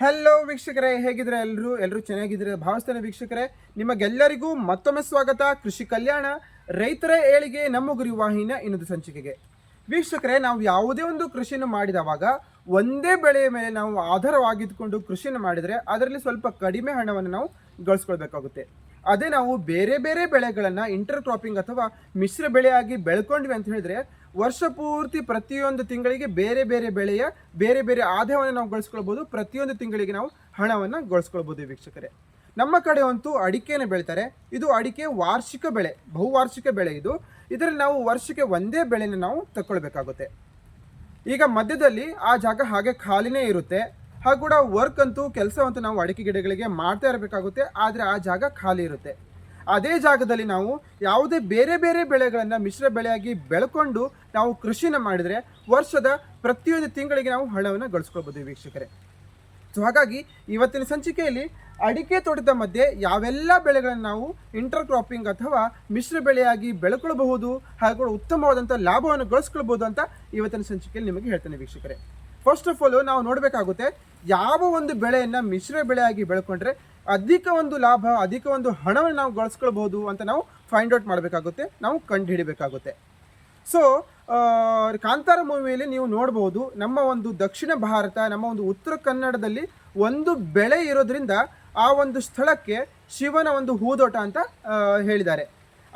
Hello ವೀಕ್ಷಕರೇ ಹೇಗಿದ್ರೆ ಎಲ್ಲರೂ ಎಲ್ಲರೂ ಚೆನ್ನಾಗಿದ್ರೆ ಭಾವಿಸ್ತೇನೆ ವೀಕ್ಷಕರೇ, ನಿಮಗೆಲ್ಲರಿಗೂ ಮತ್ತೊಮ್ಮೆ ಸ್ವಾಗತ. ಕೃಷಿ ಕಲ್ಯಾಣ, ರೈತರ ಏಳಿಗೆ, ನಮ್ಮ ಗುರಿ ವಾಹಿನಿಯ ಇನ್ನೊಂದು ಸಂಚಿಕೆಗೆ. ವೀಕ್ಷಕರೇ, ನಾವು ಯಾವುದೇ ಒಂದು ಕೃಷಿಯನ್ನು ಮಾಡಿದವಾಗ ಒಂದೇ ಬೆಳೆಯ ಮೇಲೆ ನಾವು ಆಧಾರವಾಗಿದ್ದುಕೊಂಡು ಕೃಷಿಯನ್ನು ಮಾಡಿದರೆ ಅದರಲ್ಲಿ ಸ್ವಲ್ಪ ಕಡಿಮೆ ಹಣವನ್ನು ನಾವು ಗಳಿಸ್ಕೊಳ್ಬೇಕಾಗುತ್ತೆ. ಅದೇ ನಾವು ಬೇರೆ ಬೇರೆ ಬೆಳೆಗಳನ್ನು ಇಂಟರ್ ಕ್ರಾಪಿಂಗ್ ಅಥವಾ ಮಿಶ್ರ ಬೆಳೆಯಾಗಿ ಬೆಳ್ಕೊಂಡ್ವಿ ಅಂತ ಹೇಳಿದ್ರೆ ವರ್ಷ ಪೂರ್ತಿ ಪ್ರತಿಯೊಂದು ತಿಂಗಳಿಗೆ ಬೇರೆ ಬೇರೆ ಬೆಳೆಯ, ಬೇರೆ ಬೇರೆ ಆದಾಯವನ್ನು ನಾವು ಗಳಿಸ್ಕೊಳ್ಬೋದು. ಪ್ರತಿಯೊಂದು ತಿಂಗಳಿಗೆ ನಾವು ಹಣವನ್ನು ಗಳಿಸ್ಕೊಳ್ಬೋದು ವೀಕ್ಷಕರೇ. ನಮ್ಮ ಕಡೆ ಅಂತೂ ಅಡಿಕೆಯನ್ನು ಬೆಳಿತಾರೆ. ಇದು ಅಡಿಕೆ ವಾರ್ಷಿಕ ಬೆಳೆ, ಬಹುವಾರ್ಷಿಕ ಬೆಳೆ ಇದು. ಇದರಲ್ಲಿ ನಾವು ವರ್ಷಕ್ಕೆ ಒಂದೇ ಬೆಳೆನ ನಾವು ತಕ್ಕೊಳ್ಬೇಕಾಗುತ್ತೆ. ಈಗ ಮಧ್ಯದಲ್ಲಿ ಆ ಜಾಗ ಹಾಗೆ ಖಾಲಿನೇ ಇರುತ್ತೆ. ಹಾಗೂ ಕೂಡ ವರ್ಕ್ ಅಂತೂ ಕೆಲಸವಂತೂ ನಾವು ಅಡಿಕೆ ಗಿಡಗಳಿಗೆ ಮಾಡ್ತಾ ಇರಬೇಕಾಗುತ್ತೆ. ಆದರೆ ಆ ಜಾಗ ಖಾಲಿ ಇರುತ್ತೆ. ಅದೇ ಜಾಗದಲ್ಲಿ ನಾವು ಯಾವುದೇ ಬೇರೆ ಬೇರೆ ಬೆಳೆಗಳನ್ನು ಮಿಶ್ರ ಬೆಳೆಯಾಗಿ ಬೆಳ್ಕೊಂಡು ನಾವು ಕೃಷಿನ ಮಾಡಿದರೆ ವರ್ಷದ ಪ್ರತಿಯೊಂದು ತಿಂಗಳಿಗೆ ನಾವು ಹಣವನ್ನು ಗಳಿಸ್ಕೊಳ್ಬೋದು ವೀಕ್ಷಕರೇ. ಸೊ ಹಾಗಾಗಿ ಇವತ್ತಿನ ಸಂಚಿಕೆಯಲ್ಲಿ ಅಡಿಕೆ ತೋಟದ ಮಧ್ಯೆ ಯಾವೆಲ್ಲ ಬೆಳೆಗಳನ್ನು ನಾವು ಇಂಟರ್ ಕ್ರಾಪಿಂಗ್ ಅಥವಾ ಮಿಶ್ರ ಬೆಳೆಯಾಗಿ ಬೆಳ್ಕೊಳ್ಬಹುದು ಹಾಗೂ ಉತ್ತಮವಾದಂಥ ಲಾಭವನ್ನು ಗಳಿಸ್ಕೊಳ್ಬಹುದು ಅಂತ ಇವತ್ತಿನ ಸಂಚಿಕೆಯಲ್ಲಿ ನಿಮಗೆ ಹೇಳ್ತೇನೆ ವೀಕ್ಷಕರೇ. ಫಸ್ಟ್ ಆಫ್ ಆಲ್ ನಾವು ನೋಡಬೇಕಾಗುತ್ತೆ ಯಾವ ಒಂದು ಬೆಳೆಯನ್ನು ಮಿಶ್ರ ಬೆಳೆಯಾಗಿ ಬೆಳ್ಕೊಂಡ್ರೆ ಅಧಿಕ ಒಂದು ಲಾಭ, ಅಧಿಕ ಒಂದು ಹಣವನ್ನು ನಾವು ಗಳಿಸ್ಕೊಳ್ಬೋದು ಅಂತ ನಾವು ಫೈಂಡ್ ಔಟ್ ಮಾಡಬೇಕಾಗುತ್ತೆ, ನಾವು ಕಂಡು ಹಿಡಿಬೇಕಾಗುತ್ತೆ ಸೊ ಕಾಂತಾರ ಮೂವಿಯಲ್ಲಿ ನೀವು ನೋಡ್ಬೋದು, ನಮ್ಮ ಒಂದು ದಕ್ಷಿಣ ಭಾರತ, ನಮ್ಮ ಒಂದು ಉತ್ತರ ಕನ್ನಡದಲ್ಲಿ ಒಂದು ಬೆಳೆ ಇರೋದ್ರಿಂದ ಆ ಒಂದು ಸ್ಥಳಕ್ಕೆ ಶಿವನ ಒಂದು ಹೂದೋಟ ಅಂತ ಹೇಳಿದ್ದಾರೆ.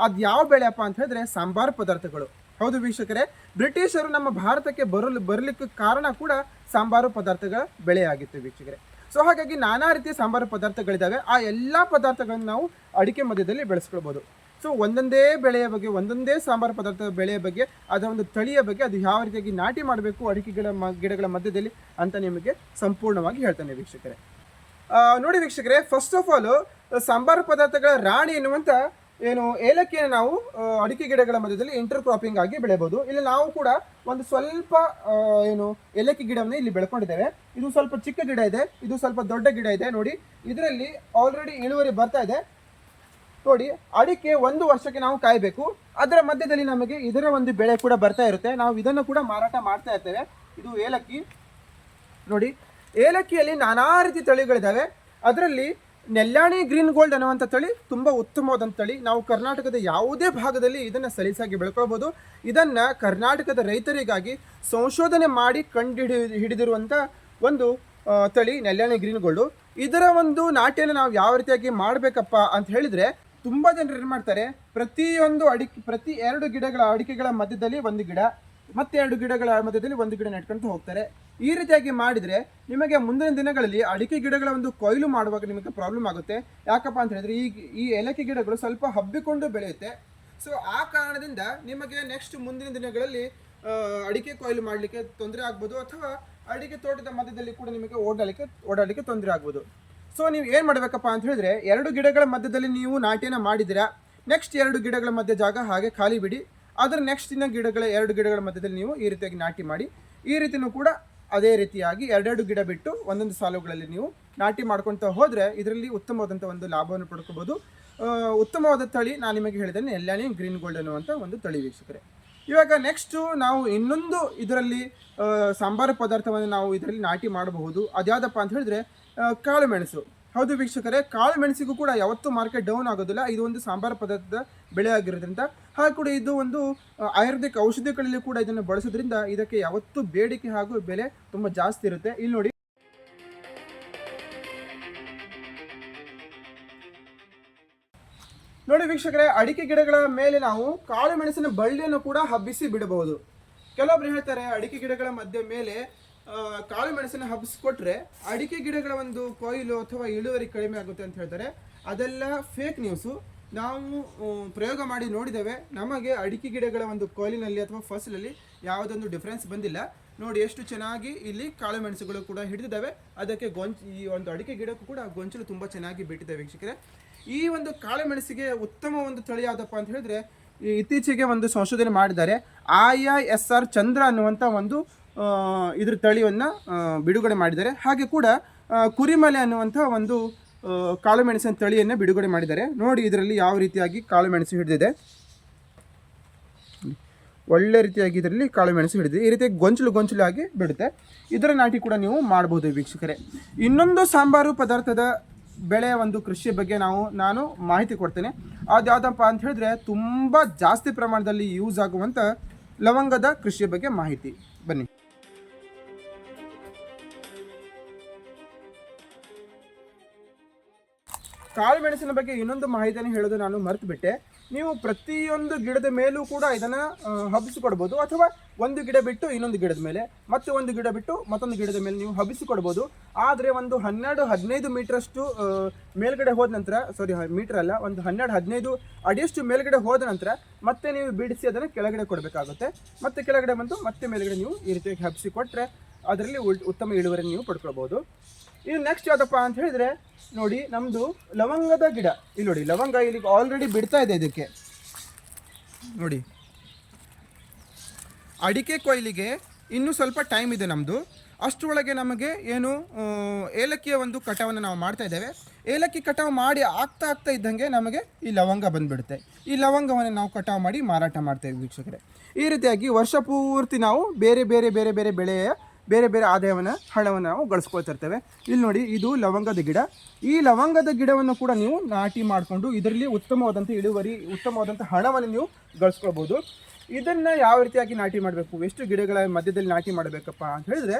ಅದು ಯಾವ ಬೆಳೆಯಪ್ಪ ಅಂತ ಹೇಳಿದ್ರೆ ಸಾಂಬಾರ್ ಪದಾರ್ಥಗಳು. ಹೌದು ವೀಕ್ಷಕರೇ, ಬ್ರಿಟಿಷರು ನಮ್ಮ ಭಾರತಕ್ಕೆ ಬರಲು, ಬರಲಿಕ್ಕೆ ಕಾರಣ ಕೂಡ ಸಾಂಬಾರು ಪದಾರ್ಥಗಳ ಬೆಳೆಯಾಗಿತ್ತು ವೀಕ್ಷಕರೇ. ಸೊ ಹಾಗಾಗಿ ನಾನಾ ರೀತಿಯ ಸಾಂಬಾರು ಪದಾರ್ಥಗಳಿದ್ದಾವೆ. ಆ ಎಲ್ಲ ಪದಾರ್ಥಗಳನ್ನು ನಾವು ಅಡಿಕೆ ಮಧ್ಯದಲ್ಲಿ ಬೆಳೆಸ್ಕೊಳ್ಬೋದು. ಸೊ ಒಂದೊಂದೇ ಬೆಳೆಯ ಬಗ್ಗೆ, ಒಂದೊಂದೇ ಸಾಂಬಾರು ಪದಾರ್ಥದ ಬೆಳೆಯ ಬಗ್ಗೆ, ಅದರ ಒಂದು ತಳಿಯ ಬಗ್ಗೆ ಅದು ಯಾವ ರೀತಿಯಾಗಿ ನಾಟಿ ಮಾಡಬೇಕು ಅಡಿಕೆಗಳ ಮ, ಗಿಡಗಳ ಮಧ್ಯದಲ್ಲಿ ಅಂತ ನಿಮಗೆ ಸಂಪೂರ್ಣವಾಗಿ ಹೇಳ್ತಾನೆ ವೀಕ್ಷಕರೇ. ನೋಡಿ ವೀಕ್ಷಕರೇ ಫಸ್ಟ್ ಆಫ್ ಆಲ್ ಸಾಂಬಾರು ಪದಾರ್ಥಗಳ ರಾಣಿ ಎನ್ನುವಂಥ ಏನು ಏಲಕ್ಕಿಯನ್ನು ನಾವು ಅಡಿಕೆ ಗಿಡಗಳ ಮಧ್ಯದಲ್ಲಿ ಇಂಟರ್ ಕ್ರಾಪಿಂಗ್ ಆಗಿ ಬೆಳೆಯಬಹುದು. ಇಲ್ಲಿ ನಾವು ಕೂಡ ಒಂದು ಸ್ವಲ್ಪ ಏನು ಏಲಕ್ಕಿ ಗಿಡವನ್ನು ಇಲ್ಲಿ ಬೆಳ್ಕೊಂಡಿದ್ದೇವೆ. ಇದು ಸ್ವಲ್ಪ ಚಿಕ್ಕ ಗಿಡ ಇದೆ, ಇದು ಸ್ವಲ್ಪ ದೊಡ್ಡ ಗಿಡ ಇದೆ, ನೋಡಿ. ಇದರಲ್ಲಿ ಆಲ್ರೆಡಿ ಇಳುವರಿ ಬರ್ತಾ ಇದೆ. ನೋಡಿ, ಅಡಿಕೆ ಒಂದು ವರ್ಷಕ್ಕೆ ನಾವು ಕಾಯಬೇಕು. ಅದರ ಮಧ್ಯದಲ್ಲಿ ನಮಗೆ ಇದರ ಒಂದು ಬೆಳೆ ಕೂಡ ಬರ್ತಾ ಇರುತ್ತೆ. ನಾವು ಇದನ್ನು ಕೂಡ ಮಾರಾಟ ಮಾಡ್ತಾ ಇರ್ತೇವೆ. ಇದು ಏಲಕ್ಕಿ. ನೋಡಿ, ಏಲಕ್ಕಿಯಲ್ಲಿ ನಾನಾ ರೀತಿ ತಳಿಗಳಿದ್ದಾವೆ. ಅದರಲ್ಲಿ ನೆಲ್ಯಾಣಿ ಗ್ರೀನ್ ಗೋಲ್ಡ್ ಅನ್ನುವಂಥ ತಳಿ ತುಂಬ ಉತ್ತಮವಾದಂಥ ತಳಿ. ನಾವು ಕರ್ನಾಟಕದ ಯಾವುದೇ ಭಾಗದಲ್ಲಿ ಇದನ್ನು ಸಲೀಸಾಗಿ ಬೆಳ್ಕೊಳ್ಬೋದು. ಇದನ್ನು ಕರ್ನಾಟಕದ ರೈತರಿಗಾಗಿ ಸಂಶೋಧನೆ ಮಾಡಿ ಕಂಡು ಹಿಡಿ ಹಿಡಿದಿರುವಂಥ ಒಂದು ತಳಿ ನೆಲ್ಯಾಣಿ ಗ್ರೀನ್ ಗೋಲ್ಡು. ಇದರ ಒಂದು ನಾಟಿಯನ್ನು ನಾವು ಯಾವ ರೀತಿಯಾಗಿ ಮಾಡಬೇಕಪ್ಪ ಅಂತ ಹೇಳಿದರೆ ತುಂಬ ಜನರು ಏನು ಮಾಡ್ತಾರೆ, ಪ್ರತಿಯೊಂದು ಅಡಿಕೆ ಪ್ರತಿ ಎರಡು ಗಿಡಗಳ ಅಡಿಕೆಗಳ ಮಧ್ಯದಲ್ಲಿ ಒಂದು ಗಿಡ ಮತ್ತೆ ಎರಡು ಗಿಡಗಳ ಮಧ್ಯದಲ್ಲಿ ಒಂದು ಗಿಡ ನೆಟ್ಕೊಂತ ಹೋಗ್ತಾರೆ. ಈ ರೀತಿಯಾಗಿ ಮಾಡಿದರೆ ನಿಮಗೆ ಮುಂದಿನ ದಿನಗಳಲ್ಲಿ ಅಡಿಕೆ ಗಿಡಗಳ ಒಂದು ಕೊಯ್ಲು ಮಾಡುವಾಗ ನಿಮಗೆ ಪ್ರಾಬ್ಲಮ್ ಆಗುತ್ತೆ. ಯಾಕಪ್ಪ ಅಂತ ಹೇಳಿದ್ರೆ ಈ ಈ ಏಲಕ್ಕಿ ಗಿಡಗಳು ಸ್ವಲ್ಪ ಹಬ್ಬಿಕೊಂಡು ಬೆಳೆಯುತ್ತೆ. ಸೊ ಆ ಕಾರಣದಿಂದ ನಿಮಗೆ ನೆಕ್ಸ್ಟ್ ಮುಂದಿನ ದಿನಗಳಲ್ಲಿ ಅಡಿಕೆ ಕೊಯ್ಲು ಮಾಡಲಿಕ್ಕೆ ತೊಂದರೆ ಆಗ್ಬೋದು ಅಥವಾ ಅಡಿಕೆ ತೋಟದ ಮಧ್ಯದಲ್ಲಿ ಕೂಡ ನಿಮಗೆ ಓಡಾಡಲಿಕ್ಕೆ ಓಡಾಡಲಿಕ್ಕೆ ತೊಂದರೆ ಆಗ್ಬೋದು. ಸೊ ನೀವು ಏನು ಮಾಡಬೇಕಪ್ಪ ಅಂತ ಹೇಳಿದ್ರೆ ಎರಡು ಗಿಡಗಳ ಮಧ್ಯದಲ್ಲಿ ನೀವು ನಾಟಿಯನ್ನು ಮಾಡಿದ್ದೀರಾ? ನೆಕ್ಸ್ಟ್ ಎರಡು ಗಿಡಗಳ ಮಧ್ಯೆ ಜಾಗ ಹಾಗೆ ಖಾಲಿ ಬಿಡಿ. ಅದರ ದಿನ ಗಿಡಗಳ ಎರಡು ಗಿಡಗಳ ಮಧ್ಯದಲ್ಲಿ ನೀವು ಈ ರೀತಿಯಾಗಿ ನಾಟಿ ಮಾಡಿ. ಈ ರೀತಿಯೂ ಕೂಡ ಅದೇ ರೀತಿಯಾಗಿ ಎರಡೆರಡು ಗಿಡ ಬಿಟ್ಟು ಒಂದೊಂದು ಸಾಲುಗಳಲ್ಲಿ ನೀವು ನಾಟಿ ಮಾಡ್ಕೊಳ್ತಾ ಹೋದರೆ ಇದರಲ್ಲಿ ಉತ್ತಮವಾದಂಥ ಒಂದು ಲಾಭವನ್ನು ಪಡ್ಕೋಬೋದು. ಉತ್ತಮವಾದ ತಳಿ ನಾನು ನಿಮಗೆ ಹೇಳಿದ್ದೇನೆ ಎಲ್ಲಾನೇ ಗ್ರೀನ್ ಗೋಲ್ಡ್ ಅನ್ನುವಂಥ ಒಂದು ತಳಿ ವೀಕ್ಷಕರೆ. ಇವಾಗ ನೆಕ್ಸ್ಟು ನಾವು ಇನ್ನೊಂದು ಇದರಲ್ಲಿ ಸಾಂಬಾರು ಪದಾರ್ಥವನ್ನು ನಾವು ಇದರಲ್ಲಿ ನಾಟಿ ಮಾಡಬಹುದು. ಅದ್ಯಾವುದಪ್ಪ ಅಂತ ಹೇಳಿದ್ರೆ ಕಾಳುಮೆಣಸು ಕಾಳು ಮೆಣಸು. ಹೌದು ವೀಕ್ಷಕರೇ, ಕಾಳು ಮೆಣಸಿಗೂ ಕೂಡ ಯಾವತ್ತೂ ಮಾರ್ಕೆಟ್ ಡೌನ್ ಆಗೋದಿಲ್ಲ. ಇದು ಒಂದು ಸಾಂಬಾರು ಪದಾರ್ಥದ ಬೆಳೆ ಆಗಿರೋದ್ರಿಂದ ಹಾಗೆ ಕೂಡ ಇದು ಒಂದು ಆಯುರ್ವೇದಿಕ ಔಷಧಿಗಳಲ್ಲಿ ಕೂಡ ಇದನ್ನು ಬಳಸೋದ್ರಿಂದ ಇದಕ್ಕೆ ಯಾವತ್ತೂ ಬೇಡಿಕೆ ಹಾಗೂ ಬೆಲೆ ತುಂಬ ಜಾಸ್ತಿ ಇರುತ್ತೆ. ಇಲ್ಲಿ ನೋಡಿ. ನೋಡಿ ವೀಕ್ಷಕರೇ, ಅಡಿಕೆ ಗಿಡಗಳ ಮೇಲೆ ನಾವು ಕಾಳು ಮೆಣಸಿನ ಬಳ್ಳಿಯನ್ನು ಕೂಡ ಹಬ್ಬಿಸಿ ಬಿಡಬಹುದು. ಕೆಲವೊಬ್ರು ಹೇಳ್ತಾರೆ, ಅಡಿಕೆ ಗಿಡಗಳ ಮಧ್ಯೆ ಮೇಲೆ ಕಾಳು ಮೆಣಸನ್ನು ಹಬ್ಬಿಸ್ಕೊಟ್ರೆ ಅಡಿಕೆ ಗಿಡಗಳ ಒಂದು ಕೊಯ್ಲು ಅಥವಾ ಇಳುವರಿ ಕಡಿಮೆ ಆಗುತ್ತೆ ಅಂತ ಹೇಳ್ತಾರೆ. ಅದೆಲ್ಲ ಫೇಕ್ ನ್ಯೂಸು ನಾವು ಪ್ರಯೋಗ ಮಾಡಿ ನೋಡಿದ್ದೇವೆ. ನಮಗೆ ಅಡಿಕೆ ಗಿಡಗಳ ಒಂದು ಕೊಯ್ಲಿನಲ್ಲಿ ಅಥವಾ ಫಸಲಲ್ಲಿ ಯಾವುದೊಂದು ಡಿಫ್ರೆನ್ಸ್ ಬಂದಿಲ್ಲ. ನೋಡಿ, ಎಷ್ಟು ಚೆನ್ನಾಗಿ ಇಲ್ಲಿ ಕಾಳು ಮೆಣಸುಗಳು ಕೂಡ ಹಿಡಿದಿದ್ದಾವೆ. ಅದಕ್ಕೆ ಗೊಂಚ, ಈ ಒಂದು ಅಡಿಕೆ ಗಿಡಕ್ಕೂ ಕೂಡ ಗೊಂಚಲು ತುಂಬ ಚೆನ್ನಾಗಿ ಬಿಟ್ಟಿದೆ ವೀಕ್ಷಕರೇ. ಈ ಒಂದು ಕಾಳು ಮೆಣಸಿಗೆ ಉತ್ತಮ ಒಂದು ತಳಿ ಯಾವುದಪ್ಪ ಅಂತ ಹೇಳಿದ್ರೆ ಇತ್ತೀಚೆಗೆ ಒಂದು ಸಂಶೋಧನೆ ಮಾಡಿದ್ದಾರೆ. ಐ ಎಸ್ ಆರ್ ಚಂದ್ರ ಅನ್ನುವಂಥ ಒಂದು ಇದ್ರ ತಳಿಯನ್ನು ಬಿಡುಗಡೆ ಮಾಡಿದ್ದಾರೆ. ಹಾಗೆ ಕೂಡ ಕುರಿಮಲೆ ಅನ್ನುವಂಥ ಒಂದು ಕಾಳು ಮೆಣಸಿನ ತಳಿಯನ್ನು ಬಿಡುಗಡೆ ಮಾಡಿದ್ದಾರೆ. ನೋಡಿ ಇದರಲ್ಲಿ ಯಾವ ರೀತಿಯಾಗಿ ಕಾಳು ಮೆಣಸು ಹಿಡಿದಿದೆ. ಒಳ್ಳೆ ರೀತಿಯಾಗಿ ಇದರಲ್ಲಿ ಕಾಳು ಮೆಣಸು ಹಿಡಿದು ಈ ರೀತಿ ಗೊಂಚಲು ಗೊಂಚಲು ಆಗಿ ಬಿಡುತ್ತೆ. ಇದರ ನಾಟಿ ಕೂಡ ನೀವು ಮಾಡ್ಬೋದು ವೀಕ್ಷಕರೇ. ಇನ್ನೊಂದು ಸಾಂಬಾರು ಪದಾರ್ಥದ ಬೆಳೆಯ ಒಂದು ಕೃಷಿಯ ಬಗ್ಗೆ ನಾವು, ನಾನು ಮಾಹಿತಿ ಕೊಡ್ತೇನೆ. ಅದು ಯಾವುದಪ್ಪ ಅಂತ ಹೇಳಿದ್ರೆ, ತುಂಬ ಜಾಸ್ತಿ ಪ್ರಮಾಣದಲ್ಲಿ ಯೂಸ್ ಆಗುವಂಥ ಲವಂಗದ ಕೃಷಿಯ ಬಗ್ಗೆ ಮಾಹಿತಿ. ಕಾಳು ಮೆಣಸಿನ ಬಗ್ಗೆ ಇನ್ನೊಂದು ಮಾಹಿತಿಯನ್ನು ಹೇಳೋದು ನಾನು ಮರೆತು ಬಿಟ್ಟೆ ನೀವು ಪ್ರತಿಯೊಂದು ಗಿಡದ ಮೇಲೂ ಕೂಡ ಇದನ್ನು ಹಬ್ಬಿಸಿಕೊಡ್ಬೋದು. ಅಥವಾ ಒಂದು ಗಿಡ ಬಿಟ್ಟು ಇನ್ನೊಂದು ಗಿಡದ ಮೇಲೆ, ಮತ್ತೆ ಒಂದು ಗಿಡ ಬಿಟ್ಟು ಮತ್ತೊಂದು ಗಿಡದ ಮೇಲೆ ನೀವು ಹಬ್ಬಿಸಿಕೊಡ್ಬೋದು. ಆದರೆ ಒಂದು ಹನ್ನೆರಡು, ಹದಿನೈದು ಮೀಟ್ರಷ್ಟು ಮೇಲ್ಗಡೆ ಹೋದ ನಂತರ ಸಾರಿ ಮೀಟರ್ ಅಲ್ಲ, ಒಂದು ಹನ್ನೆರಡು, ಹದಿನೈದು ಅಡಿಯಷ್ಟು ಮೇಲ್ಗಡೆ ಹೋದ ನಂತರ ಮತ್ತೆ ನೀವು ಬಿಡಿಸಿ ಅದನ್ನು ಕೆಳಗಡೆ ಕೊಡಬೇಕಾಗುತ್ತೆ. ಮತ್ತೆ ಕೆಳಗಡೆ ಬಂದು ಮತ್ತೆ ಮೇಲ್ಗಡೆ ನೀವು ಈ ರೀತಿಯಾಗಿ ಹಬ್ಬಿಸಿ ಕೊಟ್ಟರೆ ಅದರಲ್ಲಿ ಉತ್ತಮ ಇಳುವರಿ ನೀವು ಪಡ್ಕೊಳ್ಬೋದು. ಇನ್ನು ನೆಕ್ಸ್ಟ್ ಯಾವುದಪ್ಪ ಅಂತ ಹೇಳಿದ್ರೆ, ನೋಡಿ ನಮ್ಮದು ಲವಂಗದ ಗಿಡ. ಇಲ್ಲಿ ನೋಡಿ, ಲವಂಗ ಇಲ್ಲಿ ಆಲ್ರೆಡಿ ಬಿಡ್ತಾ ಇದೆ ಇದಕ್ಕೆ. ನೋಡಿ. ಅಡಿಕೆ ಕೊಯ್ಲಿಗೆ ಇನ್ನೂ ಸ್ವಲ್ಪ ಟೈಮ್ ಇದೆ ನಮ್ಮದು ಅಷ್ಟರೊಳಗೆ ನಮಗೆ ಏನು ಏಲಕ್ಕಿಯ ಒಂದು ಕಟಾವನ್ನು ನಾವು ಮಾಡ್ತಾ ಇದ್ದೇವೆ. ಏಲಕ್ಕಿ ಕಟಾವು ಮಾಡಿ ಆಗ್ತಾ ಆಗ್ತಾ ಇದ್ದಂಗೆ ನಮಗೆ ಈ ಲವಂಗ ಬಂದುಬಿಡುತ್ತೆ. ಈ ಲವಂಗವನ್ನು ನಾವು ಕಟಾವು ಮಾಡಿ ಮಾರಾಟ ಮಾಡ್ತೇವೆ ವೀಕ್ಷಕರೇ. ಈ ರೀತಿಯಾಗಿ ವರ್ಷ ಪೂರ್ತಿ ನಾವು ಬೇರೆ ಬೇರೆ ಬೇರೆ ಬೇರೆ ಬೆಳೆಯ ಬೇರೆ ಬೇರೆ ಆದಾಯವನ್ನು, ಹಣವನ್ನು ನಾವು ಗಳಿಸ್ಕೊಳ್ತಿರ್ತೇವೆ. ಇಲ್ಲಿ ನೋಡಿ, ಇದು ಲವಂಗದ ಗಿಡ. ಈ ಲವಂಗದ ಗಿಡವನ್ನು ಕೂಡ ನೀವು ನಾಟಿ ಮಾಡಿಕೊಂಡು ಇದರಲ್ಲಿ ಉತ್ತಮವಾದಂಥ ಇಳುವರಿ ಉತ್ತಮವಾದಂಥ ಹಣವನ್ನು ನೀವು ಗಳಿಸ್ಕೊಳ್ಬೋದು. ಇದನ್ನು ಯಾವ ರೀತಿಯಾಗಿ ನಾಟಿ ಮಾಡಬೇಕು? ಎಷ್ಟು ಗಿಡಗಳ ಮಧ್ಯದಲ್ಲಿ ನಾಟಿ ಮಾಡಬೇಕಪ್ಪ ಅಂತ ಹೇಳಿದ್ರೆ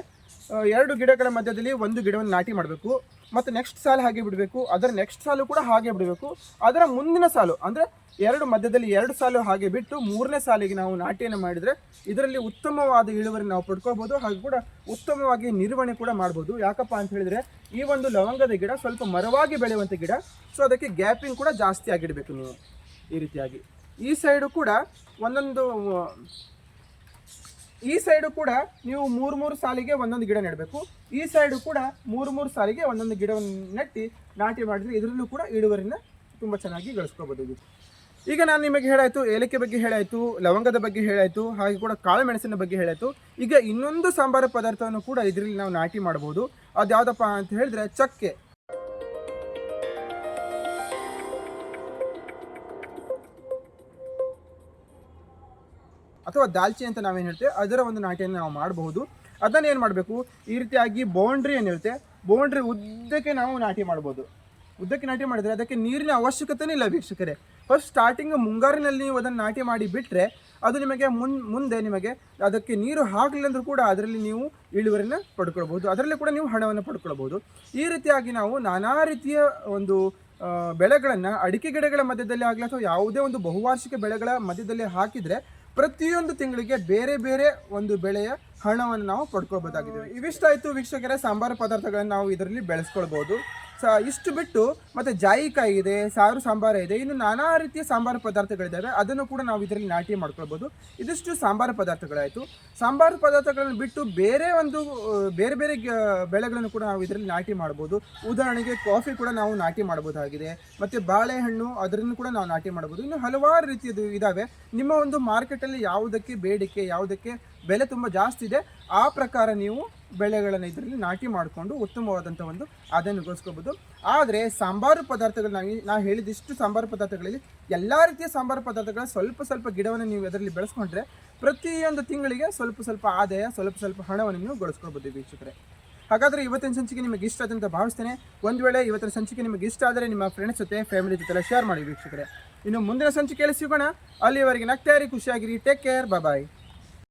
ಎರಡು ಗಿಡಗಳ ಮಧ್ಯದಲ್ಲಿ ಒಂದು ಗಿಡವನ್ನು ನಾಟಿ ಮಾಡಬೇಕು. ಮತ್ತು ನೆಕ್ಸ್ಟ್ ಸಾಲು ಹಾಗೆ ಬಿಡಬೇಕು. ಅದರ ನೆಕ್ಸ್ಟ್ ಸಾಲು ಕೂಡ ಹಾಗೆ ಬಿಡಬೇಕು. ಅದರ ಮುಂದಿನ ಸಾಲು, ಅಂದರೆ ಎರಡು ಮಧ್ಯದಲ್ಲಿ ಎರಡು ಸಾಲು ಹಾಗೆ ಬಿಟ್ಟು ಮೂರನೇ ಸಾಲಿಗೆ ನಾವು ನಾಟಿಯನ್ನು ಮಾಡಿದರೆ ಇದರಲ್ಲಿ ಉತ್ತಮವಾದ ಇಳುವರಿ ನಾವು ಪಡ್ಕೋಬೋದು ಹಾಗೂ ಕೂಡ ಉತ್ತಮವಾಗಿ ನಿರ್ವಹಣೆ ಕೂಡ ಮಾಡ್ಬೋದು. ಯಾಕಪ್ಪ ಅಂತ ಹೇಳಿದರೆ ಈ ಒಂದು ಲವಂಗದ ಗಿಡ ಸ್ವಲ್ಪ ಮರವಾಗಿ ಬೆಳೆಯುವಂಥ ಗಿಡ ಸೊ ಅದಕ್ಕೆ ಗ್ಯಾಪಿಂಗ್ ಕೂಡ ಜಾಸ್ತಿ ಆಗಿಡಬೇಕು ನೀವು ಈ ರೀತಿಯಾಗಿ. ಈ ಸೈಡು ಕೂಡ ಒಂದೊಂದು ಈ ಸೈಡು ಕೂಡ ನೀವು ಮೂರು ಮೂರು ಸಾಲಿಗೆ ಒಂದೊಂದು ಗಿಡ ನೆಡಬೇಕು. ಈ ಸೈಡು ಕೂಡ ಮೂರು ಮೂರು ಸಾಲಿಗೆ ಒಂದೊಂದು ಗಿಡವನ್ನು ನೆಟ್ಟಿ ನಾಟಿ ಮಾಡಿದರೆ ಇದರಲ್ಲೂ ಕೂಡ ಇಳುವರಿನ ತುಂಬ ಚೆನ್ನಾಗಿ ಗಳಿಸ್ಕೋಬೋದು ಈಗ ನಾನು ನಿಮಗೆ ಹೇಳಾಯಿತು, ಏಲಕ್ಕಿ ಬಗ್ಗೆ ಹೇಳಾಯಿತು, ಲವಂಗದ ಬಗ್ಗೆ ಹೇಳಾಯಿತು, ಹಾಗೆ ಕೂಡ ಕಾಳು ಮೆಣಸಿನ ಬಗ್ಗೆ ಹೇಳಾಯಿತು. ಈಗ ಇನ್ನೊಂದು ಸಾಂಬಾರು ಪದಾರ್ಥವನ್ನು ಕೂಡ ಇದರಲ್ಲಿ ನಾವು ನಾಟಿ ಮಾಡ್ಬೋದು. ಅದು ಯಾವುದಪ್ಪ ಅಂತ ಹೇಳಿದ್ರೆ ಚಕ್ಕೆ. ಅಥವಾ ದಾಲ್ಚಿ ಅಂತ ನಾವೇನು ಹೇಳ್ತೇವೆ, ಅದರ ಒಂದು ನಾಟಿಯನ್ನು ನಾವು ಮಾಡಬಹುದು. ಅದನ್ನು ಏನು ಮಾಡಬೇಕು? ಈ ರೀತಿಯಾಗಿ ಬೌಂಡ್ರಿ ಏನಿರುತ್ತೆ ಬೌಂಡ್ರಿ ಉದ್ದಕ್ಕೆ ನಾವು ನಾಟಿ ಮಾಡ್ಬೋದು. ಉದ್ದಕ್ಕೆ ನಾಟಿ ಮಾಡಿದರೆ ಅದಕ್ಕೆ ನೀರಿನ ಅವಶ್ಯಕತೆನೇ ಇಲ್ಲ ವೀಕ್ಷಕರೇ. ಫಸ್ಟ್ ಸ್ಟಾರ್ಟಿಂಗ್ ಮುಂಗಾರಿನಲ್ಲಿ ನೀವು ಅದನ್ನು ನಾಟಿ ಮಾಡಿ ಬಿಟ್ಟರೆ ಅದು ನಿಮಗೆ ಮುನ್, ಮುಂದೆ ನಿಮಗೆ ಅದಕ್ಕೆ ನೀರು ಹಾಕಲಿಲ್ಲ ಅಂದರೂ ಕೂಡ ಅದರಲ್ಲಿ ನೀವು ಇಳುವರಿನ ಪಡ್ಕೊಳ್ಬೋದು ಅದರಲ್ಲಿ ಕೂಡ ನೀವು ಹಣವನ್ನು ಪಡ್ಕೊಳ್ಬೋದು ಈ ರೀತಿಯಾಗಿ ನಾವು ನಾನಾ ರೀತಿಯ ಒಂದು ಬೆಳೆಗಳನ್ನು ಅಡಿಕೆ ಗಿಡಗಳ ಮಧ್ಯದಲ್ಲಿ ಆಗಲಿ ಅಥವಾ ಯಾವುದೇ ಒಂದು ಬಹುವಾರ್ಷಿಕ ಬೆಳೆಗಳ ಮಧ್ಯದಲ್ಲಿ ಹಾಕಿದರೆ ಪ್ರತಿಯೊಂದು ತಿಂಗಳಿಗೆ ಬೇರೆ ಬೇರೆ ಒಂದು ಬೆಳೆಯ ಹಣವನ್ನು ನಾವು ಪಡ್ಕೊಳ್ಬೋದಾಗಿದೆ. ಇವಿಷ್ಟಾಯಿತು ವೀಕ್ಷಕರೇ, ಸಾಂಬಾರು ಪದಾರ್ಥಗಳನ್ನು ನಾವು ಇದರಲ್ಲಿ ಬೆಳೆಸ್ಕೊಳ್ಬೋದು. ಸ, ಇಷ್ಟು ಬಿಟ್ಟು ಮತ್ತು ಜಾಯಿಕಾಯಿ ಇದೆ, ಸಾರು, ಸಾಂಬಾರ ಇದೆ, ಇನ್ನು ನಾನಾ ರೀತಿಯ ಸಾಂಬಾರು ಪದಾರ್ಥಗಳಿದ್ದಾವೆ, ಅದನ್ನು ಕೂಡ ನಾವು ಇದರಲ್ಲಿ ನಾಟಿ ಮಾಡ್ಕೊಳ್ಬೋದು. ಇದಿಷ್ಟು ಸಾಂಬಾರು ಪದಾರ್ಥಗಳಾಯಿತು. ಸಾಂಬಾರು ಪದಾರ್ಥಗಳನ್ನು ಬಿಟ್ಟು ಬೇರೆ ಒಂದು, ಬೇರೆ ಬೇರೆ ಬೆಳೆಗಳನ್ನು ಕೂಡ ನಾವು ಇದರಲ್ಲಿ ನಾಟಿ ಮಾಡ್ಬೋದು. ಉದಾಹರಣೆಗೆ ಕಾಫಿ ಕೂಡ ನಾವು ನಾಟಿ ಮಾಡ್ಬೋದಾಗಿದೆ, ಮತ್ತು ಬಾಳೆಹಣ್ಣು ಅದರನ್ನು ಕೂಡ ನಾವು ನಾಟಿ ಮಾಡ್ಬೋದು. ಇನ್ನು ಹಲವಾರು ರೀತಿಯದು ಇದ್ದಾವೆ ನಿಮ್ಮ ಒಂದು ಮಾರ್ಕೆಟಲ್ಲಿ ಯಾವುದಕ್ಕೆ ಬೇಡಿಕೆ, ಯಾವುದಕ್ಕೆ ಬೆಲೆ ತುಂಬ ಜಾಸ್ತಿ ಇದೆ. ಆ ಪ್ರಕಾರ ನೀವು ಬೆಳೆಗಳನ್ನು ಇದರಲ್ಲಿ ನಾಟಿ ಮಾಡಿಕೊಂಡು ಉತ್ತಮವಾದಂಥ ಒಂದು ಆದಾಯವನ್ನು ಗಳಿಸ್ಕೋಬೋದು. ಆದರೆ ಸಾಂಬಾರು ಪದಾರ್ಥಗಳು ನಾವು ನಾ ಹೇಳಿದಿಷ್ಟು ಸಾಂಬಾರು ಪದಾರ್ಥಗಳಲ್ಲಿ ಎಲ್ಲ ರೀತಿಯ ಸಾಂಬಾರು ಪದಾರ್ಥಗಳ ಸ್ವಲ್ಪ ಸ್ವಲ್ಪ ಗಿಡವನ್ನು ನೀವು ಅದರಲ್ಲಿ ಬೆಳೆಸ್ಕೊಂಡ್ರೆ ಪ್ರತಿಯೊಂದು ತಿಂಗಳಿಗೆ ಸ್ವಲ್ಪ ಸ್ವಲ್ಪ ಆದಾಯ, ಸ್ವಲ್ಪ ಸ್ವಲ್ಪ ಹಣವನ್ನು ನೀವು ಗಳಿಸ್ಕೊಳ್ಬೋದು ವೀಕ್ಷಕರೇ. ಹಾಗಾದರೆ ಇವತ್ತಿನ ಸಂಚಿಕೆ ನಿಮಗೆ ಇಷ್ಟ ಆದಂತ ಭಾವಿಸ್ತೇನೆ. ಒಂದು ವೇಳೆ ಇವತ್ತಿನ ಸಂಚಿಕೆ ನಿಮಗೆ ಇಷ್ಟ ಆದರೆ ನಿಮ್ಮ ಫ್ರೆಂಡ್ಸ್ ಜೊತೆ ಫ್ಯಾಮಿಲಿ ಜೊತೆ ಶೇರ್ ಮಾಡಿ ವೀಕ್ಷಕರೇ. ಇನ್ನು ಮುಂದಿನ ಸಂಚಿಕೆಯಲ್ಲಿ ಸಿಗೋಣ. ಅಲ್ಲಿವರೆಗೆ ನಗ್ತಾರಿ ಖುಷಿಯಾಗಿರಿ. Take care bye